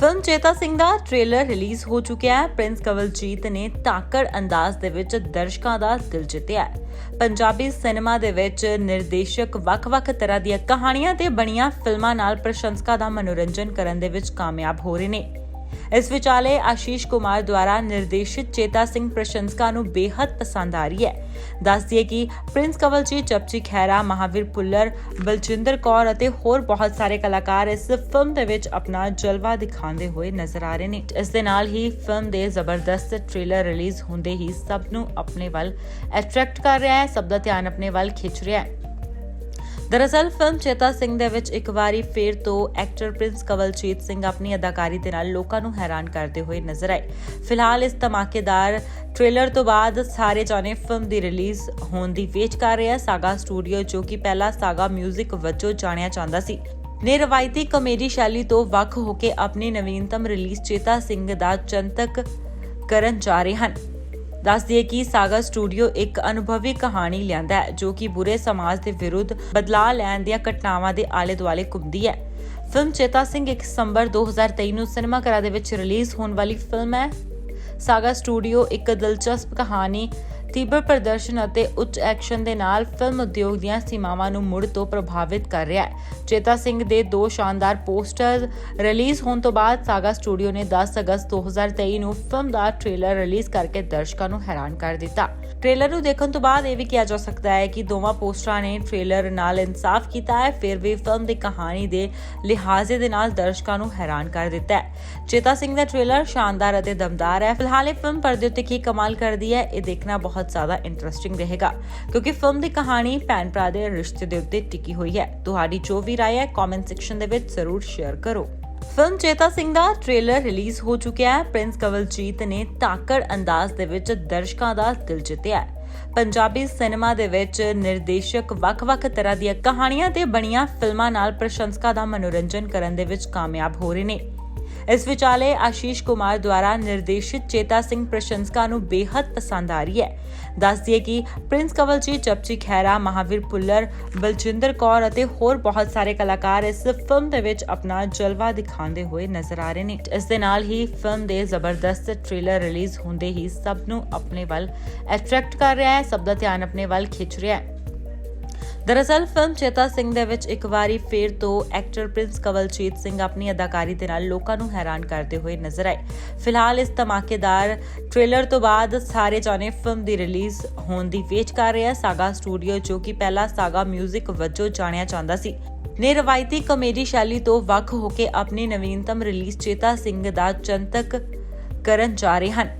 Film ਚੇਤਾ ਸਿੰਘ ਦਾ trailer release ਹੋ ਚੁੱਕਿਆ ਹੈ। ਪ੍ਰਿੰਸ ਕਵਲਜੀਤ ਨੇ ਤਾਕੜ ਅੰਦਾਜ਼ ਦੇ ਵਿੱਚ ਦਰਸ਼ਕਾਂ ਦਾ ਦਿਲ ਜਿੱਤਿਆ ਹੈ। ਪੰਜਾਬੀ ਸਿਨੇਮਾ ਦੇ ਵਿੱਚ ਨਿਰਦੇਸ਼ਕ ਵੱਖ-ਵੱਖ ਤਰ੍ਹਾਂ ਦੀਆਂ ਕਹਾਣੀਆਂ ਤੇ ਬਣੀਆਂ ਫਿਲਮਾਂ ਨਾਲ ਪ੍ਰਸ਼ੰਸਕਾਂ ਦਾ ਮਨੋਰੰਜਨ ਕਰਨ ਦੇ ਵਿੱਚ ਕਾਮਯਾਬ ਹੋ ਰਹੇ ਨੇ। ਇਸ ਵਿਚਾਲੇ ਆਸ਼ੀਸ਼ ਕੁਮਾਰ ਦੁਆਰਾ ਨਿਰਦੇਸ਼ਿਤ ਚੇਤਾ ਸਿੰਘ ਪ੍ਰਸ਼ੰਸਕਾਂ ਨੂੰ ਬੇहद ਪਸੰਦ ਆ ਰਹੀ ਹੈ। ਦੱਸ ਦਈਏ ਕਿ ਪ੍ਰਿੰਸ ਕਵਲਜੀਤ, ਚਪਚੀ ਖੈਰਾ ਮਹਾਵੀਰ ਪੁੱਲਰ ਬਲਜਿੰਦਰ ਕੌਰ ਅਤੇ ਹੋਰ ਬਹੁਤ ਸਾਰੇ ਕਲਾਕਾਰ ਇਸ ਫਿਲਮ ਦੇ ਵਿੱਚ ਆਪਣਾ ਜਲਵਾ ਦਿਖਾਉਂਦੇ ਹੋਏ ਨਜ਼ਰ ਆ ਰਹੇ ਨੇ। ਇਸ ਦੇ ਨਾਲ ਹੀ ਫਿਲਮ ਦੇ ਜ਼ਬਰਦਸਤ ਟ੍ਰੇਲਰ ਰਿਲੀਜ਼ ਹੁੰਦੇ ਹੀ ਸਭ ਨੂੰ ਆਪਣੇ ਵੱਲ ਅਟਰੈਕਟ ਕਰ ਰਿਹਾ ਹੈ, ਸਭ ਦਾ ਧਿਆਨ ਆਪਣੇ ਵੱਲ ਖਿੱਚ ਰਿਹਾ ਹੈ। ਦਰਅਸਲ, ਫਿਲਮ ਚੇਤਾ ਸਿੰਘ ਦੇ ਵਿੱਚ ਇੱਕ ਵਾਰੀ ਫੇਰ ਤੋਂ ਐਕਟਰ ਪ੍ਰਿੰਸ ਕਵਲਜੀਤ ਸਿੰਘ ਆਪਣੀ ਅਦਾਕਾਰੀ ਦੇ ਨਾਲ ਲੋਕਾਂ ਨੂੰ ਹੈਰਾਨ ਕਰਦੇ ਹੋਏ ਨਜ਼ਰ ਆਏ। ਫਿਲਹਾਲ, ਇਸ ਧਮਾਕੇਦਾਰ ਟ੍ਰੇਲਰ ਤੋਂ ਬਾਅਦ ਸਾਰੇ ਜਾਣੇ ਫਿਲਮ ਦੀ ਰਿਲੀਜ਼ ਹੋਣ ਦੀ ਵੇਟ ਕਰ ਰਹੇ ਸਾਗਾ ਸਟੂਡੀਓ ਜੋ ਕਿ ਪਹਿਲਾਂ ਸਾਗਾ 뮤직 ਵਜੋਂ ਜਾਣਿਆ ਜਾਂਦਾ ਸੀ, ਨੇ ਰਵਾਇਤੀ ਕਮੇਡੀ ਸ਼ੈਲੀ ਤੋਂ ਵੱਖ ਹੋ ਕੇ ਆਪਣੀ ਨਵੀਨਤਮ ਰਿਲੀਜ਼ ਚੇਤਾ ਸਿੰਘ ਦਾ ਚੰਤਕ ਕਰਨ ਜਾ ਰਹੇ ਹਨ। ਦੱਸ ਦਈਏ ਕਿ ਸਾਗਾ ਸਟੂਡੀਓ ਇੱਕ ਅਨੁਭਵੀ ਕਹਾਣੀ ਲਿਆਂਦਾ ਹੈ, ਜੋ ਕਿ ਬੁਰੇ ਸਮਾਜ ਦੇ ਵਿਰੁੱਧ ਬਦਲਾਅ ਲੈਣ ਦੀਆਂ ਘਟਨਾਵਾਂ ਦੇ ਆਲੇ-ਦੁਆਲੇ ਘੁੰਮਦੀ ਹੈ। ਫਿਲਮ ਚੇਤਾ ਸਿੰਘ 1 ਸਤੰਬਰ 2023 ਨੂੰ ਸਿਨੇਮਾ ਘਰਾਂ ਦੇ ਵਿੱਚ ਰਿਲੀਜ਼ ਹੋਣ ਵਾਲੀ ਫਿਲਮ ਹੈ। ਸਾਗਾ ਸਟੂਡੀਓ ਇੱਕ ਦਿਲਚਸਪ ਕਹਾਣੀ ਤੀਬਰ ਪ੍ਰਦਰਸ਼ਨ ਅਤੇ ਉੱਚ ਐਕਸ਼ਨ ਦੇ ਨਾਲ ਫਿਲਮ ਉਦਯੋਗ ਦੀਆਂ ਸੀਮਾਵਾਂ ਨੂੰ ਮੁੜ ਤੋਂ ਪ੍ਰਭਾਵਿਤ ਕਰ ਰਿਹਾ ਹੈ। ਚੇਤਾ ਸਿੰਘ ਦੇ ਦੋ ਸ਼ਾਨਦਾਰ ਪੋਸਟਰ ਰਿਲੀਜ਼ ਹੋਣ ਤੋਂ ਬਾਅਦ ਸਾਗਾ ਸਟੂਡੀਓ ਨੇ 10 ਅਗਸਤ 2023 ਨੂੰ ਫਿਲਮ ਦਾ ਟ੍ਰੇਲਰ ਰਿਲੀਜ਼ ਕਰਕੇ ਦਰਸ਼ਕਾਂ ਨੂੰ ਹੈਰਾਨ ਕਰ ਦਿੱਤਾ। ਟ੍ਰੇਲਰ ਨੂੰ ਦੇਖਣ ਤੋਂ ਬਾਅਦ ਇਹ ਵੀ ਕਿਹਾ ਜਾ ਸਕਦਾ ਹੈ ਕਿ ਦੋਵਾਂ ਪੋਸਟਰਾਂ ਨੇ ਟ੍ਰੇਲਰ ਨਾਲ ਇਨਸਾਫ ਕੀਤਾ ਹੈ, ਫਿਰ ਵੀ ਫਿਲਮ ਦੀ ਕਹਾਣੀ ਦੇ ਲਿਹਾਜ਼ੇ ਦੇ ਨਾਲ ਦਰਸ਼ਕਾਂ ਨੂੰ ਹੈਰਾਨ ਕਰ ਦਿੱਤਾ ਹੈ। ਚੇਤਾ ਸਿੰਘ ਦਾ ਟ੍ਰੇਲਰ ਸ਼ਾਨਦਾਰ ਅਤੇ ਦਮਦਾਰ ਹੈ। ਫਿਲਹਾਲ ਇਹ ਫਿਲਮ ਪਰਦੇ ਉੱਤੇ ਕੀ ਕਮਾਲ ਕਰਦੀ ਹੈ, ਇਹ ਦੇਖਣਾ ਬਹੁਤ ਜ਼ਿਆਦਾ ਇੰਟਰਸਟਿੰਗ ਰਹੇਗਾ। ਕਿਉਂਕਿ ਫਿਲਮ ਦੀ ਕਹਾਣੀ ਭੈਣ ਭਰਾ ਦੇ ਰਿਸ਼ਤੇ ਦੇ ਉੱਤੇ ਟਿਕੀ ਹੋਈ ਹੈ। ਤੁਹਾਡੀ ਜੋ ਵੀ ਰਾਏ ਹੈ ਕਮੈਂਟ ਸੈਕਸ਼ਨ ਦੇ ਵਿੱਚ ਜ਼ਰੂਰ ਸ਼ੇਅਰ ਕਰੋ। ਫਿਲਮ ਚੇਤਾ ਸਿੰਘ ਦਾ ਟ੍ਰੇਲਰ ਰਿਲੀਜ਼ ਹੋ ਚੁੱਕਿਆ ਹੈ। ਪ੍ਰਿੰਸ ਕਵਲਜੀਤ ਨੇ ਤਾਕੜ ਅੰਦਾਜ਼ ਦੇ ਵਿੱਚ ਦਰਸ਼ਕਾਂ ਦਾ ਦਿਲ ਜਿੱਤਿਆ ਹੈ। ਪੰਜਾਬੀ ਸਿਨੇਮਾ ਦੇ ਵਿੱਚ ਨਿਰਦੇਸ਼ਕ ਵੱਖ-ਵੱਖ ਤਰ੍ਹਾਂ ਦੀਆਂ ਕਹਾਣੀਆਂ ਤੇ ਬਣੀਆਂ ਫਿਲਮਾਂ ਨਾਲ ਪ੍ਰਸ਼ੰਸਕਾਂ ਦਾ ਮਨੋਰੰਜਨ ਕਰਨ ਦੇ ਵਿੱਚ ਕਾਮਯਾਬ ਹੋ ਰਹੇ ਨੇ। ਇਸ ਵਿਚਾਲੇ ਆਸ਼ੀਸ਼ ਕੁਮਾਰ ਦੁਆਰਾ ਨਿਰਦੇਸ਼ਿਤ ਚੇਤਾ ਸਿੰਘ ਪ੍ਰਸ਼ੰਸਕਾਂ ਨੂੰ ਬੇहद ਪਸੰਦ ਆ ਰਹੀ ਹੈ। ਦੱਸ ਦਈਏ ਕਿ ਪ੍ਰਿੰਸ ਕਵਲਜੀਤ, ਚਪਚੀ ਖੈਰਾ ਮਹਾਵੀਰ ਪੁੱਲਰ ਬਲਜਿੰਦਰ ਕੌਰ ਅਤੇ ਹੋਰ ਬਹੁਤ ਸਾਰੇ ਕਲਾਕਾਰ ਇਸ ਫਿਲਮ ਦੇ ਵਿੱਚ ਆਪਣਾ ਜਲਵਾ ਦਿਖਾਉਂਦੇ ਹੋਏ ਨਜ਼ਰ ਆ ਰਹੇ ਨੇ। ਇਸ ਦੇ ਨਾਲ ਹੀ ਫਿਲਮ ਦੇ ਜ਼ਬਰਦਸਤ ਟ੍ਰੇਲਰ ਰਿਲੀਜ਼ ਹੁੰਦੇ ਹੀ ਸਭ ਨੂੰ ਆਪਣੇ ਵੱਲ ਅਟਰੈਕਟ ਕਰ ਰਿਹਾ ਹੈ, ਸਭ ਦਾ ਧਿਆਨ ਆਪਣੇ ਵੱਲ ਖਿੱਚ ਰਿਹਾ ਹੈ। ਦਰਅਸਲ ਫਿਲਮ ਚੇਤਾ ਸਿੰਘ ਦੇ ਵਿੱਚ ਇੱਕ ਵਾਰੀ ਫੇਰ ਤੋਂ ਐਕਟਰ ਪ੍ਰਿੰਸ ਕਵਲਜੀਤ ਸਿੰਘ ਆਪਣੀ ਅਦਾਕਾਰੀ ਦੇ ਨਾਲ ਲੋਕਾਂ ਨੂੰ ਹੈਰਾਨ ਕਰਦੇ ਹੋਏ ਨਜ਼ਰ ਆਏ। ਫਿਲਹਾਲ, ਇਸ ਧਮਾਕੇਦਾਰ ਟ੍ਰੇਲਰ ਤੋਂ ਬਾਅਦ ਸਾਰੇ ਜਾਣੇ ਫਿਲਮ ਦੀ ਰਿਲੀਜ਼ ਹੋਣ ਦੀ ਵੇਟ ਕਰ ਰਿਹਾ ਆ ਸਾਗਾ ਸਟੂਡੀਓ ਜੋ ਕਿ ਪਹਿਲਾਂ ਸਾਗਾ 뮤직 ਵਜੋਂ ਜਾਣਿਆ ਜਾਂਦਾ ਸੀ। ਨੇ ਰਵਾਇਤੀ ਕਾਮੇਡੀ ਸ਼ੈਲੀ ਤੋਂ ਵੱਖ ਹੋ ਕੇ ਆਪਣੀ ਨਵੀਨਤਮ ਰਿਲੀਜ਼ ਚੇਤਾ ਸਿੰਘ ਦਾ ਚੰਤਕ ਕਰਨ ਜਾ ਰਹੇ ਹਨ।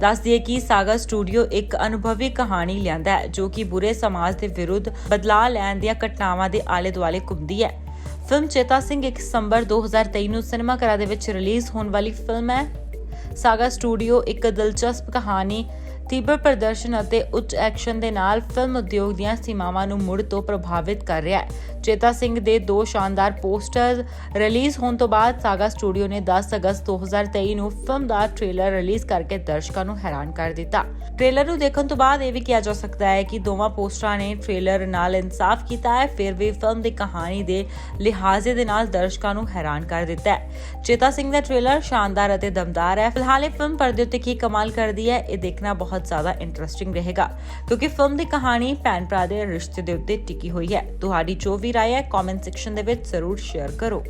ਦੱਸ ਦਈਏ ਕਿ ਸਾਗਾ ਸਟੂਡੀਓ ਇੱਕ ਅਨੁਭਵੀ ਕਹਾਣੀ ਲਿਆਂਦਾ ਹੈ, ਜੋ ਕਿ ਬੁਰੇ ਸਮਾਜ ਦੇ ਵਿਰੁੱਧ ਬਦਲਾਅ ਲੈਣ ਦੀਆਂ ਘਟਨਾਵਾਂ ਦੇ ਆਲੇ-ਦੁਆਲੇ ਘੁੰਮਦੀ ਹੈ। ਫਿਲਮ ਚੇਤਾ ਸਿੰਘ 1 ਸਤੰਬਰ 2023 ਨੂੰ ਸਿਨੇਮਾ ਘਰਾਂ ਦੇ ਵਿੱਚ ਰਿਲੀਜ਼ ਹੋਣ ਵਾਲੀ ਫਿਲਮ ਹੈ। ਸਾਗਾ ਸਟੂਡੀਓ ਇੱਕ ਦਿਲਚਸਪ ਕਹਾਣੀ ਤੀਬਰ ਪ੍ਰਦਰਸ਼ਨ ਅਤੇ ਉੱਚ ਐਕਸ਼ਨ ਦੇ ਨਾਲ ਫਿਲਮ ਉਦਯੋਗ ਦੀਆਂ ਸੀਮਾਵਾਂ ਨੂੰ ਮੁੜ ਤੋਂ ਪ੍ਰਭਾਵਿਤ ਕਰ ਰਿਹਾ ਹੈ। ਚੇਤਾ ਸਿੰਘ ਦੇ ਦੋ ਸ਼ਾਨਦਾਰ ਪੋਸਟਰ ਰਿਲੀਜ਼ ਹੋਣ ਤੋਂ ਬਾਅਦ ਸਾਗਾ ਸਟੂਡੀਓ ਨੇ 10 ਅਗਸਤ 2023 ਨੂੰ ਫਿਲਮ ਦਾ ਟ੍ਰੇਲਰ ਰਿਲੀਜ਼ ਕਰਕੇ ਦਰਸ਼ਕਾਂ ਨੂੰ ਹੈਰਾਨ ਕਰ ਦਿੱਤਾ। ਟ੍ਰੇਲਰ ਨੂੰ ਦੇਖਣ ਤੋਂ ਬਾਅਦ ਇਹ ਵੀ ਕਿਹਾ ਜਾ ਸਕਦਾ ਹੈ ਕਿ ਦੋਵਾਂ ਪੋਸਟਰਾਂ ਨੇ ਟ੍ਰੇਲਰ ਨਾਲ ਇਨਸਾਫ ਕੀਤਾ ਹੈ, ਫਿਰ ਵੀ ਫਿਲਮ ਦੀ ਕਹਾਣੀ ਦੇ ਲਿਹਾਜ਼ੇ ਦੇ ਨਾਲ ਦਰਸ਼ਕਾਂ ਨੂੰ ਹੈਰਾਨ ਕਰ ਦਿੱਤਾ ਹੈ। ਚੇਤਾ ਸਿੰਘ ਦਾ ਟ੍ਰੇਲਰ ਸ਼ਾਨਦਾਰ ਅਤੇ ਦਮਦਾਰ ਹੈ। ਫਿਲਹਾਲ ਇਹ ਫਿਲਮ ਪਰਦੇ ਉੱਤੇ ਕੀ ਕਮਾਲ ਕਰਦੀ ਹੈ, ਇਹ ਦੇਖਣਾ ਬਹੁਤ ਜ਼ਿਆਦਾ ਇੰਟਰਸਟਿੰਗ ਰਹੇਗਾ। ਕਿਉਂਕਿ ਫਿਲਮ ਦੀ ਕਹਾਣੀ ਭੈਣ ਭਰਾ ਦੇ ਰਿਸ਼ਤੇ ਦੇ ਉੱਤੇ ਟਿਕੀ ਹੋਈ ਹੈ। ਤੁਹਾਡੀ ਜੋ ਵੀ ਰਾਏ ਹੈ ਕਮੈਂਟ ਸੈਕਸ਼ਨ ਦੇ ਵਿੱਚ ਜ਼ਰੂਰ ਸ਼ੇਅਰ ਕਰੋ।